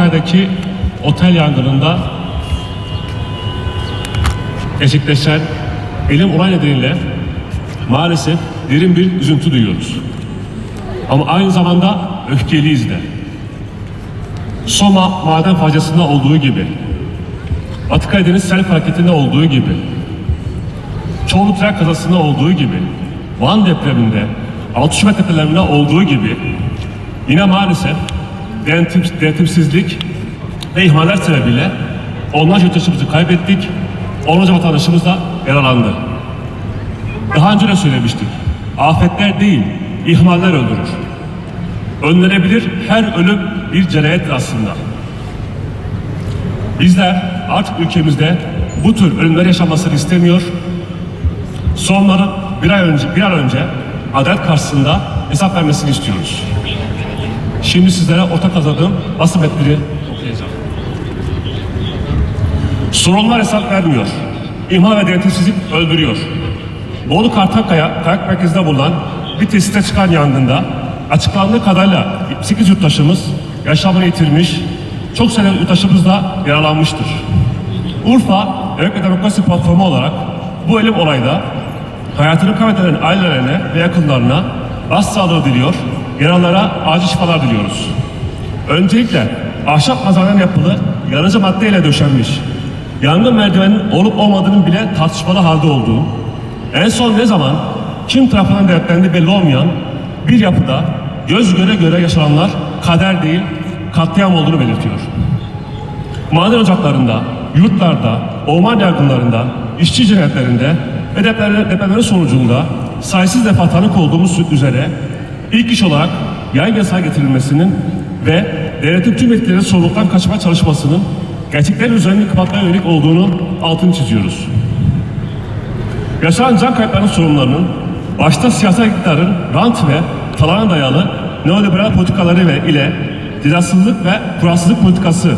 Ankara'daki otel yangınında gerçekleşen elim olay nedeniyle maalesef derin bir üzüntü duyuyoruz. Ama aynı zamanda öfkeliyiz de. Soma maden faciasında olduğu gibi, Batı Karadeniz sel felaketinde olduğu gibi, Çorlu tren kazasında olduğu gibi, Van depreminde, Altışma tepelerinde olduğu gibi yine maalesef denetim, denetimsizlik ve ihmaller sebebiyle onlarca yurttaşımızı kaybettik, onlarca vatandaşımız da yaralandı. Daha önce de söylemiştik. Afetler değil, ihmaller öldürür. Önlenebilir her ölüm bir cinayettir aslında. Bizler artık ülkemizde bu tür ölümler yaşanmasını istemiyor. Sonların bir ay önce, bir an önce adalet karşısında hesap vermesini istiyoruz. Şimdi sizlere ortak hazırladığım metnini okuyacağım. Sorunlar hesap vermiyor. İmha ve denetimsizlik öldürüyor. Bolu Kartakaya kayak merkezinde bulunan bir tesiste çıkan yangında açıklandığı kadarıyla 8 yurttaşımız yaşamını yitirmiş, çok sayıda yurttaşımız da yaralanmıştır. Urfa Emek ve Demokrasi Platformu olarak bu ölüm olayda hayatını kaybeden ailelerine ve yakınlarına başsağlığı diliyor, yaralara acil şifalar diliyoruz. Öncelikle ahşap mazardan yapılı yanıcı maddeyle döşenmiş, yangın merdiveninin olup olmadığının bile tartışmalı halde olduğu, en son ne zaman kim tarafından denetlendiği belli olmayan bir yapıda göz göre göre yaşananlar kader değil katliam olduğunu belirtiyor. Maden ocaklarında, yurtlarda, orman yangınlarında, işçi cinayetlerinde ve depremler- depremlerin sonucunda sayısız defa tanık olduğumuz üzere ilk iş olarak yayın yasağı getirilmesinin ve devletin tüm etkileri sorumluluktan kaçmaya çalışmasının gerçeklerin üzerini kapatmaya yönelik olduğunu altını çiziyoruz. Yaşanan can kayıplarının sorunlarının başta siyasal iktidarın rant ve talana dayalı neoliberal politikaları ve ile cezasızlık ve kuralsızlık politikası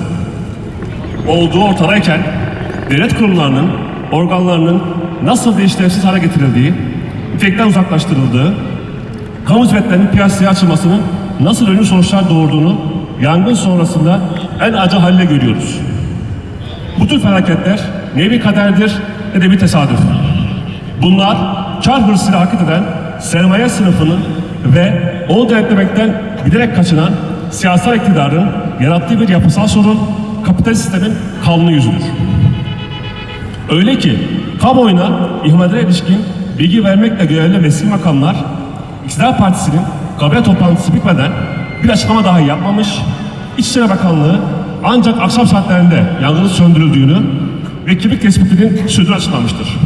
olduğu ortadayken devlet kurumlarının, organlarının nasıl da hale getirildiği, nitelikten uzaklaştırıldığı, kamu hizmetlerinin piyasaya açılmasının nasıl ölümlü sonuçlar doğurduğunu yangın sonrasında en acı haliyle görüyoruz. Bu tür felaketler ne bir kaderdir ne de bir tesadüf. Bunlar kar hırsıyla hareket eden sermaye sınıfının ve onu denetlemekten giderek kaçınan siyasal iktidarın yarattığı bir yapısal sorun kapitalist sistemin kanunu yüzüdür. Öyle ki kamuoyuna ihmalere ilişkin bilgi vermekle görevli resmi makamlar İktidar Partisi'nin kabine toplantısı bitmeden bir açıklama dahi yapmamış, İçişleri Bakanlığı ancak akşam saatlerinde yangının söndürüldüğünü ve kimlik tespitinin sürdüğünü açıklamıştır.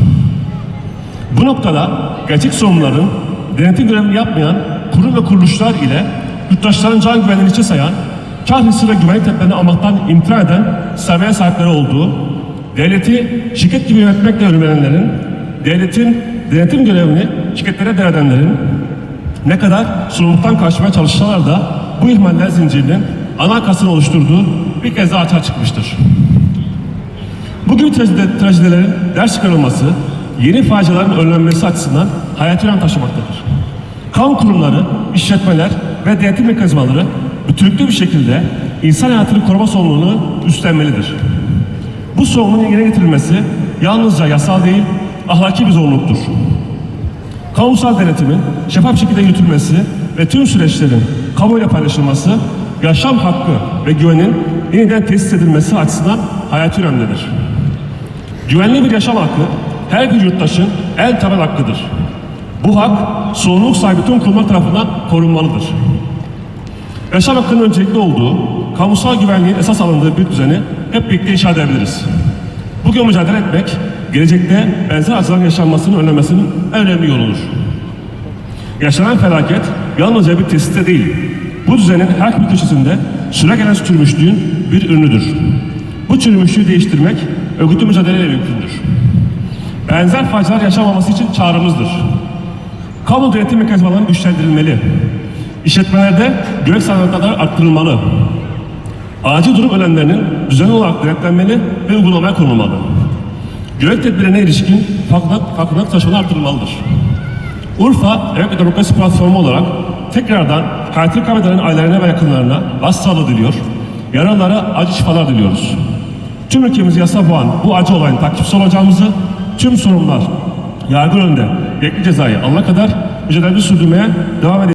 Bu noktada gerçek sorumluların denetim görevini yapmayan kurum ve kuruluşlar ile yurttaşların can güvenliğini içe sayan, kar hissi ve güvenlik tedbirini almaktan imtina eden sermaye sahipleri olduğu, devleti şirket gibi yönetmekle ürünlenenlerin, devletin denetim görevini şirketlere devredenlerin ne kadar sorumluluktan kaçmaya çalışsalar da bu ihmaller zincirinin ana arkasını oluşturduğu bir kez daha açığa çıkmıştır. Bugün trajedi- trajedelerin ders çıkarılması, yeni faciaların önlenmesi açısından hayati önem taşımaktadır. Kamu kurumları, işletmeler ve denetim mekanizmaları bütünlüklü bir şekilde insan hayatını koruma sorumluluğunu üstlenmelidir. Bu sorumluluğun yerine getirilmesi yalnızca yasal değil, ahlaki bir zorunluluktur. Kamusal denetimin şeffaf şekilde yürütülmesi ve tüm süreçlerin kamuoyuyla paylaşılması, yaşam hakkı ve güvenin yeniden tesis edilmesi açısından hayati önemlidir. Güvenli bir yaşam hakkı her bir yurttaşın en temel hakkıdır. Bu hak sorumluluk sahibi tüm kurumlar tarafından korunmalıdır. Yaşam hakkının öncelikli olduğu, kamusal güvenliğin esas alındığı bir düzeni hep birlikte inşa edebiliriz. Bugün mücadele etmek, gelecekte benzer acıların yaşanmasının önlemesinin en önemli yoludur. Yaşanan felaket yalnızca bir tesiste değil, bu düzenin her bir köşesinde süregelen çürümüşlüğün bir ürünüdür. Bu çürümüşlüğü değiştirmek örgütlü mücadeleyle mümkündür. Benzer facialar yaşanmaması için çağrımızdır. Kamu denetim mekanizmalarının güçlendirilmeli. İşletmelerde görev standartları arttırılmalı. Acil durum ölenlerinin düzenli olarak denetlenmeli ve uygulamaya konulmalı. Görev tedbirlerine ilişkin farkındalık, farkındalık taşımaları arttırılmalıdır. Urfa Emek ve Demokrasi Platformu olarak tekrardan hayatını kaybeden ailelerine ve yakınlarına başsağlığı diliyor. yaralılara acı şifalar diliyoruz. Tüm ülkemizi yasa boğan bu acı olayın takipçisi olacağımızı, tüm sorunlar yargı önünde gerekli cezayı alana kadar mücadelemizi sürdürmeye devam edeceğiz.